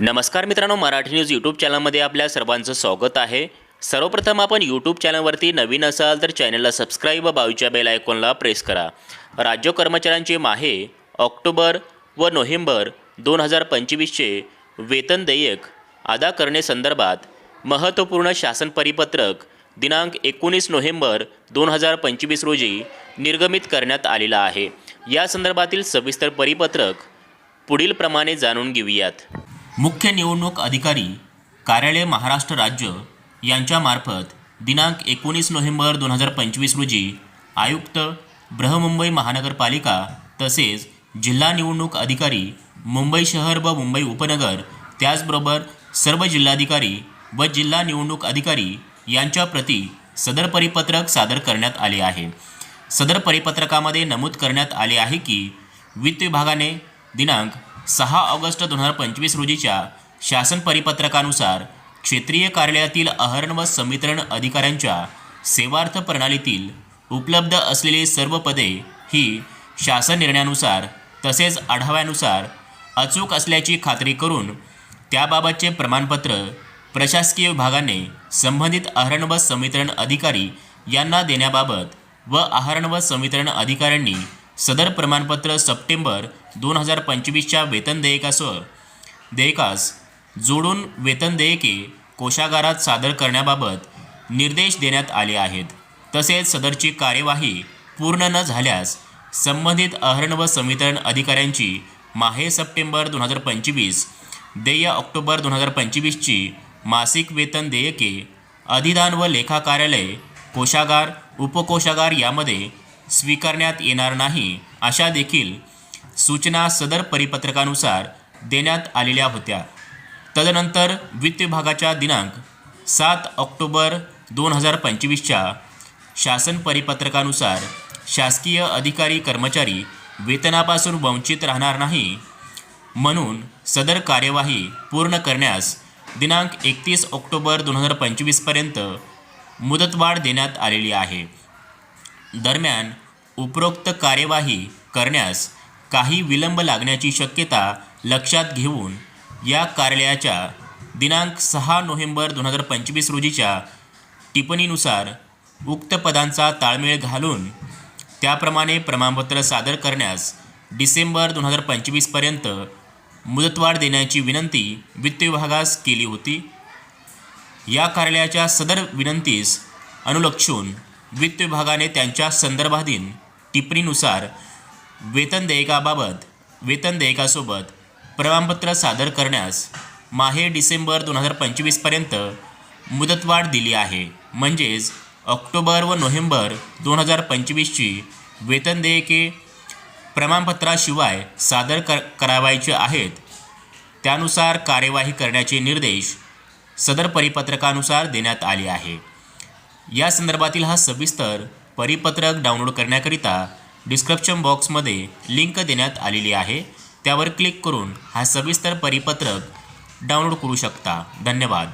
नमस्कार मित्रांनो Marathi news YouTube चॅनलमध्ये आपल्या सर्वांचं स्वागत आहे. सर्वप्रथम आपण यूट्यूब चॅनलवरती नवीन असाल तर चॅनलला सबस्क्राईब व बाजूच्या बेल आयकॉनला प्रेस करा. राज्य कर्मचाऱ्यांचे माहे ऑक्टोबर व नोव्हेंबर दोन हजार पंचवीसचे वेतन देयक अदा करण्यासंदर्भात महत्त्वपूर्ण शासन परिपत्रक दिनांक एकोणीस नोव्हेंबर दोन हजार पंचवीस रोजी निर्गमित करण्यात आलेला आहे. या संदर्भातील सविस्तर परिपत्रक पुढील प्रमाणे जाणून घेऊयात. मुख्य निवडणूक अधिकारी कार्यालय महाराष्ट्र राज्य यांच्यामार्फत दिनांक एकोणीस नोव्हेंबर दोन हजार पंचवीस रोजी आयुक्त बृहमुंबई महानगरपालिका तसेच जिल्हा निवडणूक अधिकारी मुंबई शहर व मुंबई उपनगर त्याचबरोबर सर्व जिल्हाधिकारी व जिल्हा निवडणूक अधिकारी यांच्या प्रती सदर परिपत्रक सादर करण्यात आले आहे. सदर परिपत्रकामध्ये नमूद करण्यात आले आहे की वित्त विभागाने दिनांक सहा ऑगस्ट दोन हजार पंचवीस रोजीच्या शासन परिपत्रकानुसार क्षेत्रीय कार्यालयातील अहरण व संवितरण अधिकाऱ्यांच्या सेवार्थ प्रणालीतील उपलब्ध असलेली सर्व पदे ही शासन निर्णयानुसार तसेच आढाव्यानुसार अचूक असल्याची खात्री करून त्याबाबतचे प्रमाणपत्र प्रशासकीय विभागाने संबंधित आहरण व संवितरण अधिकारी यांना देण्याबाबत व आहरण व संवितरण अधिकाऱ्यांनी सदर प्रमाणपत्र सप्टेंबर दोन हजार पंचवीसच्या वेतन देयकासह देयकास जोडून वेतन देयके कोशागारात सादर करण्याबाबत निर्देश देण्यात आले आहेत. तसेच सदरची कार्यवाही पूर्ण न झाल्यास संबंधित आहरण व संवितरण अधिकाऱ्यांची माहे सप्टेंबर दोन हजार पंचवीस देय ऑक्टोबर दोन हजार पंचवीसची मासिक वेतन देयके अधिदान व लेखा कार्यालय कोशागार उपकोशागार यामध्ये स्वीकारण्यात येणार नाही अशा देखील सूचना सदर परिपत्रकानुसार देण्यात आलेल्या होत्या. तदनंतर वित्त विभागाच्या दिनांक सात ऑक्टोबर दोन हजार पंचवीसच्या शासन परिपत्रकानुसार शासकीय अधिकारी कर्मचारी वेतनापासून वंचित राहणार नाही म्हणून सदर कार्यवाही पूर्ण करण्यास दिनांक एकतीस ऑक्टोबर दोन हजार पंचवीसपर्यंत मुदतवाढ देण्यात आलेली आहे. दरम्यान उपरोक्त कार्यवाही करण्यास काही विलंब लागण्याची शक्यता लक्षात घेऊन या कार्यालयाच्या दिनांक सहा नोव्हेंबर दोन हजार पंचवीस रोजीच्या टिप्पणीनुसार उक्त पदांचा ताळमेळ घालून त्याप्रमाणे प्रमाणपत्र सादर करण्यास डिसेंबर दोन हजार पंचवीसपर्यंत मुदतवाढ देण्याची विनंती वित्त विभागास केली होती. या कार्यालयाच्या सदर विनंतीस अनुलक्षून वित्त विभागाने त्यांच्या संदर्भाधीन टिप्पणीनुसार वेतन देयकाबाबत वेतन देयकासोबत प्रमाणपत्र सादर करण्यास माहे डिसेंबर दोन हजार पंचवीसपर्यंत मुदतवाढ दिली आहे. म्हणजेच ऑक्टोबर व नोव्हेंबर दोन हजार पंचवीसची वेतन देयके प्रमाणपत्राशिवाय सादर कर करावायचे आहेत. त्यानुसार कार्यवाही करण्याचे निर्देश सदर परिपत्रकानुसार देण्यात आले आहे. या संदर्भातील हा सविस्तर परिपत्रक डाउनलोड करण्याकरिता डिस्क्रिप्शन बॉक्समध्ये लिंक देण्यात आलेली आहे. त्यावर क्लिक करून हा सविस्तर परिपत्रक डाउनलोड करू शकता. धन्यवाद.